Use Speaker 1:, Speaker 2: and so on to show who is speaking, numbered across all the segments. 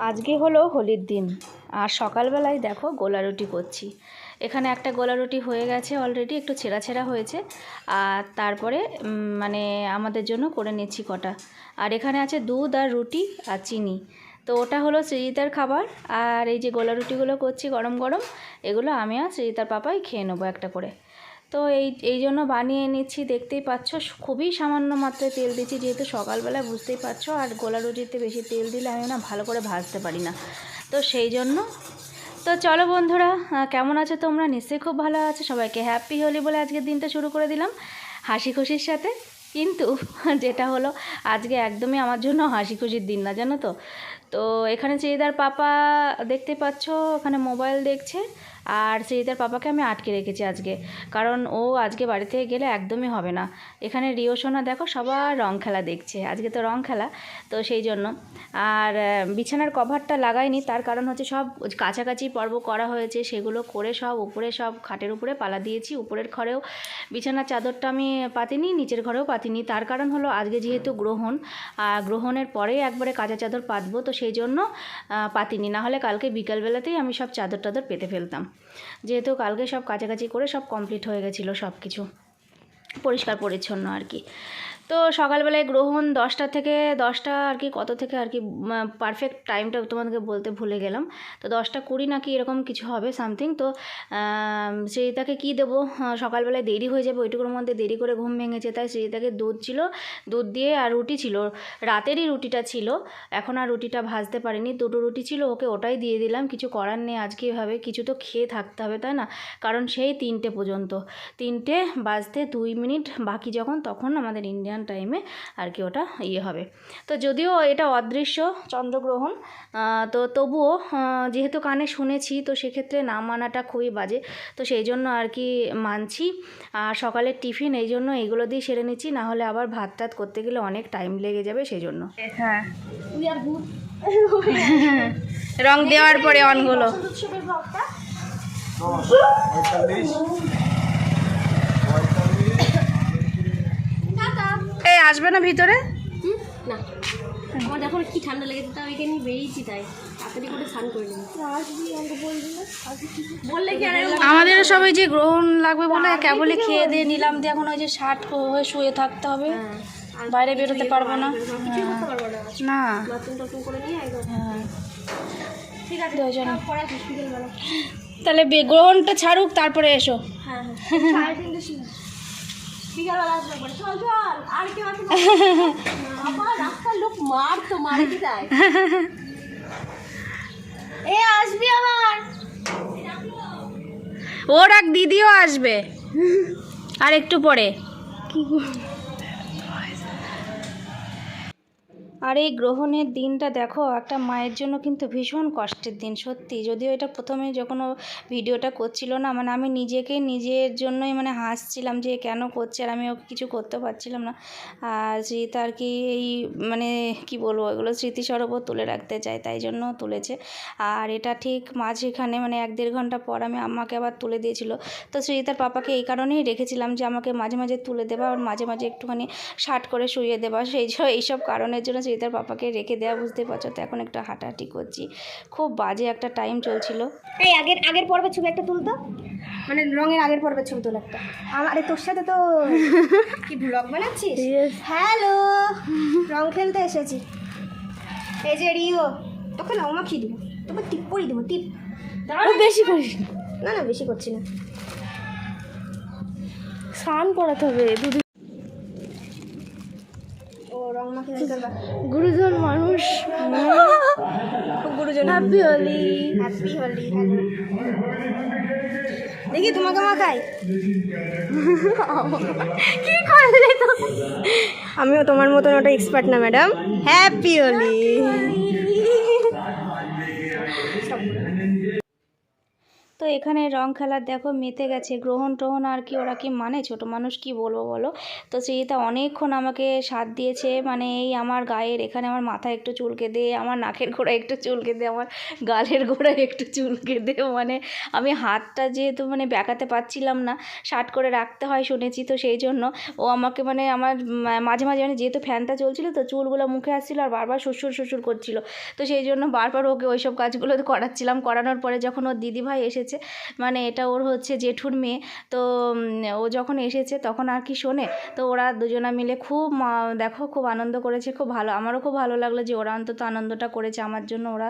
Speaker 1: আজকে হলো হোলির দিন। আর সকালবেলায় দেখো গোলা রুটি করছি। এখানে একটা গোলা রুটি হয়ে গেছে অলরেডি একটু ছেঁড়া ছেঁড়া হয়েছে। আর তারপরে মানে আমাদের জন্য করে নিচ্ছি কটা। আর এখানে আছে দুধ আর রুটি আর চিনি। তো ওটা হলো সৃজিতার খাবার। আর এই যে গোলা রুটিগুলো করছি গরম গরম, এগুলো আমি আর সৃজিতার পাপাই খেয়ে নেব একটা করে। তো এই এই জন্য বানিয়ে নিচ্ছি দেখতেই পাচ্ছ খুবই সামান্য মাত্রায় তেল দিচ্ছি যেহেতু সকালবেলা বুঝতেই পারছ, আর গোলা রুটিতে বেশি তেল দিলে আমি না ভালো করে ভাজতে পারি না। তো সেই জন্য, তো চলো বন্ধুরা কেমন আছো তোমরা? নিশ্চয়ই খুব ভালো আছো, সবাইকে হ্যাপি হোলি বলে আজকের দিনটা শুরু করে দিলাম, হাসি খুশির সাথে। কিন্তু যেটা হলো, আজকে একদমই আমার জন্য হাসি খুশির দিন না, জানো তো? তো এখানে চেয়েদার পাপা দেখতে পাচ্ছ, ওখানে মোবাইল দেখছে আর চেয়েদার পাপাকে আমি আটকে রেখেছি আজকে। কারণ ও আজকে বাড়ি থেকে গেলে একদমই হবে না। এখানে রিও, সোনা দেখো সবার রং খেলা দেখছে। আজকে তো রং খেলা, তো সেই জন্য। আর বিছানার কভারটা লাগাইনি, তার কারণ হচ্ছে সব কাছাকাছি পর্ব করা হয়েছে, সেগুলো করে সব উপরে সব খাটের উপরে পালা দিয়েছি। উপরের ঘরেও বিছানার চাদরটা আমি পাতিনি, নিচের ঘরেও পাতিনি। তার কারণ হলো আজকে যেহেতু গ্রহণ, আর গ্রহণের পরেই একবারে কাঁচা চাদর পাতবো, তো সেই জন্য পাতিনি। না হলে কালকে বিকালবেলাতেই আমি সব চাদর টাদর পেতে ফেলতাম। যেহেতু কালকে সব কাছাকাছি করে সব কমপ্লিট হয়ে গেছিল সব কিছু পরিষ্কার পরিচ্ছন্ন আর কি। তো সকালবেলায় গ্রহণ দশটা থেকে দশটা আর কি, কত থেকে আর কি পারফেক্ট টাইমটা তোমাদেরকে বলতে ভুলে গেলাম। তো দশটা কুড়ি নাকি এরকম কিছু হবে সামথিং তো সেইটাকে কী দেবো? সকালবেলায় দেরি হয়ে যাবে, ওইটুকুর মধ্যে দেরি করে ঘুম ভেঙেছে, তাই সেইটাকে দুধ ছিল, দুধ দিয়ে আর রুটি ছিল। রাতেরই রুটিটা ছিল, এখন আর রুটিটা ভাজতে পারিনি, দুটো রুটি ছিল, ওকে ওটাই দিয়ে দিলাম, কিছু করার নেই আজকে এভাবে, কিছু তো খেয়ে থাকতে হবে, তাই না? কারণ সেই তিনটে পর্যন্ত। তিনটে বাজতে দুই মিনিট বাকি যখন, তখন আমাদের ইন্ডিয়ান টাইমে আর কি ওটা ইয়ে হবে। তো যদিও এটা অদৃশ্য চন্দ্রগ্রহণ তো তবুও যেহেতু কানে শুনেছি তো সেক্ষেত্রে না মানাটা খুবই বাজে। তো সেই জন্য আর কি মানছি। আর সকালের টিফিন এই জন্য এইগুলো দিয়ে সেরে নিচ্ছি না হলে আবার ভাত টাত করতে গেলে অনেক টাইম লেগে যাবে সেই জন্য। হ্যাঁ। রং দেওয়ার পরে অনগুলো। এই আসবে না ভিতরে?
Speaker 2: না। আমার এখন কি ঠান্ডা লেগেছে তাও এখানে বেরিয়েছি তাই। তাড়াতাড়ি করে স্নান করে নিই। বললে কি
Speaker 1: আমাদের সবাই যে গ্রহণ লাগবে বলে কেবলই খেয়ে দিয়ে নিলাম দিয়ে এখন ওই যে শার্ট হয়ে শুয়ে থাকতে হবে। বাইরে বেরোতে পারব না।
Speaker 2: কিছু করতে পারব না।
Speaker 1: না। হ্যাঁ।
Speaker 2: ঠিক আছে
Speaker 1: তাহলে গ্রহণটা ছাড়ুক তারপরে এসো।
Speaker 2: হ্যাঁ হ্যাঁ সাড়ে তিনটে সময় বিকেলবেলা আসবে পরে চল চল আর কেউ আছে বাবা রাস্তার লোক মার তো মারে কি এ আসবি আবার।
Speaker 1: ওর এক দিদিও আসবে। আর একটু পরে। আর এই গ্রহণের দিনটা দেখো, একটা মায়ের জন্য কিন্তু ভীষণ কষ্টের দিন, সত্যি। যদিও এটা প্রথমে যখন ভিডিওটা করছিল না মানে আমি নিজেকে নিজের জন্যই মানে হাসছিলাম যে, কেন করছে আর আমি ওকে কিছু করতে পারছিলাম না। আর স্মৃতি আর কি এই মানে কি বলব এগুলো স্মৃতিস্বরূপও তুলে রাখতে চাই তাই জন্য তুলেছে। আর এটা ঠিক মাঝখানে মানে এক দেড় ঘণ্টা পর আমি আম্মাকে আবার তুলে দিয়েছিল। তো শ্রীতার পাপাকে এই কারণেই রেখেছিলাম যে, আমাকে মাঝে মাঝে তুলে দেবা, আর মাঝে মাঝে একটুখানি শার্ট করে শুয়ে দেবা, সেই এইসব কারণের জন্য শ্রীতার পাপাকে রেখে দেওয়া বুঝতে পারছ? তো এখন একটু হাঁটাহাঁটি করছি। খুব বাজে একটা টাইম চলছিল।
Speaker 2: এই আগের আগের পর্বের ছবি একটা তুলতো? মানে রঙের আগের পর্বের ছবি তোল একটা। আমার আরে তোর সাথে তো কি ব্লগ বানাচ্ছিস? হ্যালো রং খেলতে এসেছি। এই যে রিও তোকে না মাখিয়ে দিব। তোকে টিপ পরিয়ে দেবো টিপ
Speaker 1: বেশি করিস
Speaker 2: না না বেশি করছি না।
Speaker 1: স্নান করাতে হবে দুদিন গুরুজন মানুষ।
Speaker 2: গুরুজন
Speaker 1: happy Holi
Speaker 2: happy Holi hello দেখি তোমাকে মাখাই
Speaker 1: কি করলে তো?
Speaker 2: আমিও তোমার মতন ওটা এক্সপার্ট না ম্যাডাম হ্যাপি হোলি
Speaker 1: তো এখানে রং খেলার দেখো মেতে গেছে। গ্রহণ টহন আর কি, ওরা কি মানে? ছোট মানুষ কি বলব বলো? তো সেইটা অনেকক্ষণ আমাকে সাথ দিয়েছে মানে এই আমার গায়ের, এখানে আমার মাথায় একটু চুলকে দে আমার নাকের গোড়ায় একটু চুলকে দে আমার গালের গোড়ায় একটু চুলকে দে মানে আমি হাতটা যেহেতু মানে ব্যাকাতে পারছিলাম না, শার্ট করে রাখতে হয় শুনেছি তো সেই জন্য। ও আমাকে মানে আমার মাঝে মাঝে মানে যেহেতু ফ্যানটা চলছিল তো চুলগুলো মুখে আসছিল আর বারবার শ্বশুর শ্বশুর করছিল। তো সেই জন্য বারবার ওকে ওইসব কাজগুলো করাচ্ছিলাম। করানোর পরে যখন ওর দিদিভাই এসেছে। মানে এটা ওর হচ্ছে জেঠুর মেয়ে। তো ও যখন এসেছে তখন আর কি শোনে। তো ওরা দুজনা মিলে খুব দেখো খুব আনন্দ করেছে, খুব ভালো। আমারও খুব ভালো লাগল যে ওরা অন্তত আনন্দটা করেছে। আমার জন্য ওরা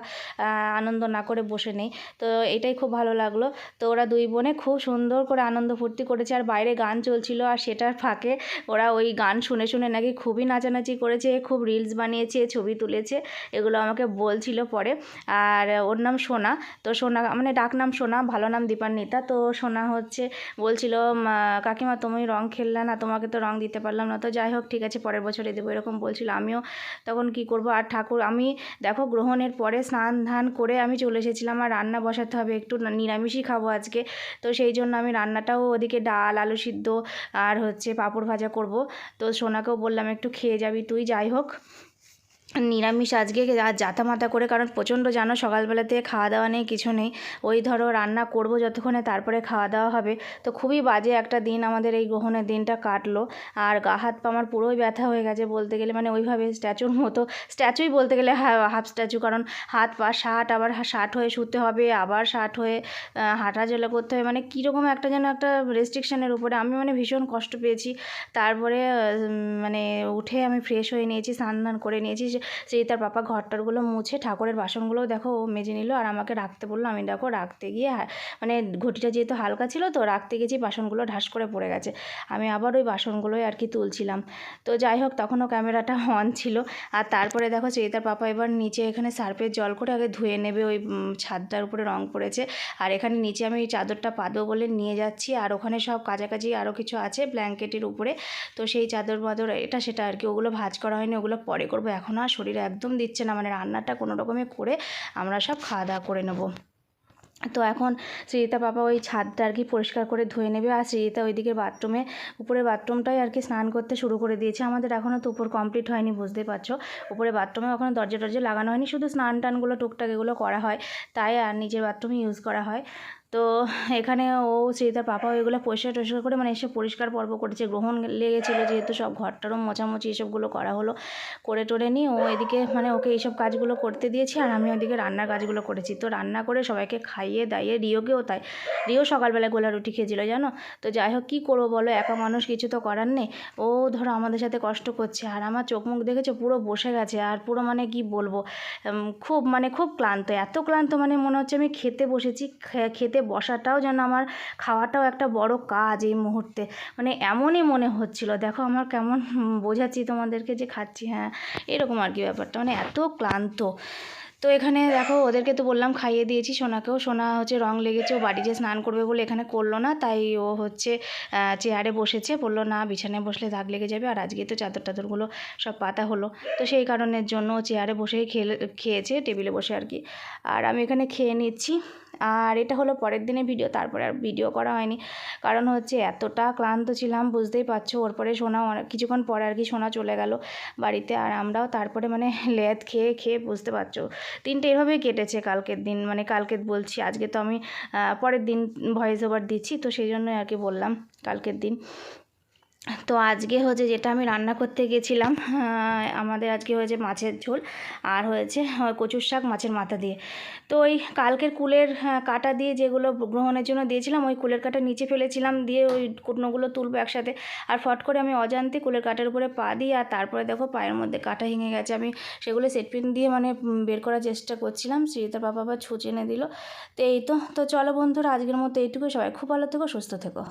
Speaker 1: আনন্দ না করে বসে নেই। তো এটাই খুব ভালো লাগল। তো ওরা দুই বোনে খুব সুন্দর করে আনন্দ ফুর্তি করেছে। আর বাইরে গান চলছিল আর সেটার ফাঁকে ওরা ওই গান শুনে শুনে নাকি খুবই নাচানাচি করেছে, খুব রিলস বানিয়েছে, ছবি তুলেছে। এগুলো আমাকে বলছিল পরে। আর ওর নাম সোনা। তো সোনা মানে ডাক নাম সোনা ভালো নাম দীপান্বিতা। তো সোনা হচ্ছে বলছিল "মা, কাকিমা তুমি রং খেললে না তোমাকে তো রং দিতে পারলাম না। তো যাই হোক ঠিক আছে পরের বছরে দেবো এরকম বলছিল। আমিও তখন কি করব? আর ঠাকুর আমি দেখো গ্রহণের পরে স্নান ধান করে আমি চলে এসেছিলাম আর রান্না বসাতে হবে একটু নিরামিষই খাব আজকে। তো সেই জন্য আমি রান্নাটাও ওদিকে ডাল আলু সিদ্ধ আর হচ্ছে পাঁপড় ভাজা করব। তো সোনাকেও বললাম একটু খেয়ে যাবি তুই যাই হোক। নিরামিষ আজকে আর জাতা মাতা করে কারণ প্রচণ্ড জানো সকালবেলাতে খাওয়া দাওয়া নেই কিছু নেই। ওই ধরো রান্না করব যতক্ষণে তারপরে খাওয়া দাওয়া হবে। তো খুবই বাজে একটা দিন আমাদের এই গ্রহণের দিনটা কাটলো। আর গা হাত পা আমার পুরোই ব্যথা হয়ে গেছে বলতে গেলে মানে ওইভাবে স্ট্যাচুর মতো স্ট্যাচুই বলতে গেলে হাফ স্ট্যাচু কারণ হাত পা শার্ট আবার শার্ট হয়ে শুতে হবে আবার শার্ট হয়ে আহ, হাঁটা চলা করতে হবে মানে কীরকম একটা যেন একটা রেস্ট্রিকশানের উপরে। আমি মানে ভীষণ কষ্ট পেয়েছি। তারপরে মানে উঠে আমি ফ্রেশ হয়ে নিয়েছি স্নান করে নিয়েছি। সে- সেই তার পাপা ঘরটারগুলো মুছে ঠাকুরের বাসনগুলোও দেখো ও মেজে নিল আর আমাকে রাখতে বলল। আমি দেখো রাখতে গিয়ে মানে ঘটিটা যেহেতু হালকা ছিল তো রাখতে গেছি বাসনগুলো ঢাস করে পড়ে গেছে, আমি আবার ওই বাসনগুলোই আর কি তুলছিলাম। তো যাই হোক তখনও ক্যামেরাটা অন ছিল। আর তারপরে দেখো চৈতার পাপা এবার নিচে এখানে সার্ফের জল করে আগে ধুয়ে নেবে, ওই ছাদটার উপরে রং পড়েছে। আর এখানে নিচে আমি চাদরটা পাদো বলে নিয়ে যাচ্ছি। আর ওখানে সব কাছাকাছি আরও কিছু আছে ব্ল্যাঙ্কেটের উপরে। তো সেই চাদর মাদর এটা সেটা আর কি, ওগুলো ভাজ করা হয়নি, ওগুলো পরে করব। এখন আর শরীর একদম দিচ্ছে না মানে রান্নাটা কোনো রকমে করে আমরা সব খাওয়া দাওয়া করে নেব। তো এখন শ্রীতা বাবা ওই ছাদটা আর কি পরিষ্কার করে ধুয়ে নেবে আর শ্রীতা ওইদিকে বাথরুমে উপরে বাথরুমটাই আর কি স্নান করতে শুরু করে দিয়েছে। আমাদের এখনও তো উপর কমপ্লিট হয়নি, বুঝতে পারছ? উপরে বাথরুমে এখনও দরজা টরজা লাগানো হয়নি, শুধু স্নান টানগুলো টুকটাক এগুলো করা হয়। তাই আর নিজের বাথরুমে ইউজ করা হয়। তো এখানে ও শ্রীতার পাপা এগুলো পরিষ্কার টরিষ্কার করে মানে এসে পরিষ্কার পর্ব করেছে। গ্রহণ লেগেছিলো যেহেতু সব ঘরটারও মোছামুছি এসবগুলো করা হলো, করে টোরে নিয়ে ও এদিকে মানে ওকে এইসব কাজগুলো করতে দিয়েছি আর আমি ওদিকে রান্নার কাজগুলো করেছি। তো রান্না করে সবাইকে খাইয়ে দাইয়ে রিওকেও তাই, রিও সকালবেলা গোলা রুটি খেয়েছিলো জানো? তো যাই হোক, কী করব বলো? একা মানুষ কিছু তো করার নেই। ও ধরো আমাদের সাথে কষ্ট করছে আর আমার চোখ মুখ দেখেছ পুরো বসে গেছে আর পুরো মানে কি বলব খুব মানে খুব ক্লান্ত, এত ক্লান্ত মানে মনে হচ্ছে আমি খেতে বসেছি, খে- খেতে বসাটাও যেন আমার খাওয়াটাও একটা বড় কাজ এই মুহূর্তে। মানে এমনই মনে হচ্ছিল, দেখো আমার কেমন বোঝাচ্ছি তোমাদেরকে যে খাচ্ছি হ্যাঁ এরকম আর কি ব্যাপারটা মানে এত ক্লান্ত। তো এখানে দেখো ওদেরকে তো বললাম খাইয়ে দিয়েছি সোনাকেও, সোনা হচ্ছে রং লেগেছে, ও বাড়িতে স্নান করবে বলে এখানে করল না, তাই ও হচ্ছে চেয়ারে বসেছে, বলল না বিছানায় বসলে দাগ লেগে যাবে, আর আজকে তো চাদর টাদরগুলো সব পাতা হলো। তো সেই কারণের জন্য চেয়ারে বসেই খেলে, খেয়েছে, টেবিলে বসে আর কি। আর আমি এখানে খেয়ে নিচ্ছি। আর এটা হলো পরের দিনে ভিডিও, তারপরে আর ভিডিও করা হয়নি। কারণ হচ্ছে এতটা ক্লান্ত ছিলাম, বুঝতেই পারছ। ওর পরে সোনা কিছুক্ষণ পরে আর কি সোনা চলে গেল বাড়িতে। আর আমরাও তারপরে মানে লেদ খেয়ে খেয়ে বুঝতে পারছ। তিনটে এভাবেই কেটেছে কালকের দিন মানে কালকের বলছি, আজকে তো আমি পরের দিন ভয়েস ওভার দিচ্ছি, তো সেই জন্যই আর কি বললাম কালকের দিন। তো আজকে হচ্ছে যেটা আমি রান্না করতে গেছিলাম আমাদের আজকে হয়েছে মাছের ঝোল আর হয়েছে কচুর শাক মাছের মাথা দিয়ে। তো ওই কালকের কুলের কাটা দিয়ে যেগুলো গ্রহণের জন্য দিয়েছিলাম, ওই কুলের কাটা নিচে ফেলেছিলাম, দিয়ে ওই কুটনোগুলো তুলবো একসাথে। আর ফট করে আমি অজান্তে কুলের কাটার উপরে পা দিই, আর তারপরে দেখো পায়ের মধ্যে কাটা ভেঙে গেছে। আমি সেগুলো সেটপিন দিয়ে মানে বের করার চেষ্টা করছিলাম শ্রীতার বাবা আবার ছুঁচ এনে দিল। তো এই তো তো চলো বন্ধুরা, আজকের মতো এইটুকু সবাই খুব ভালো থেকো, সুস্থ থেকো।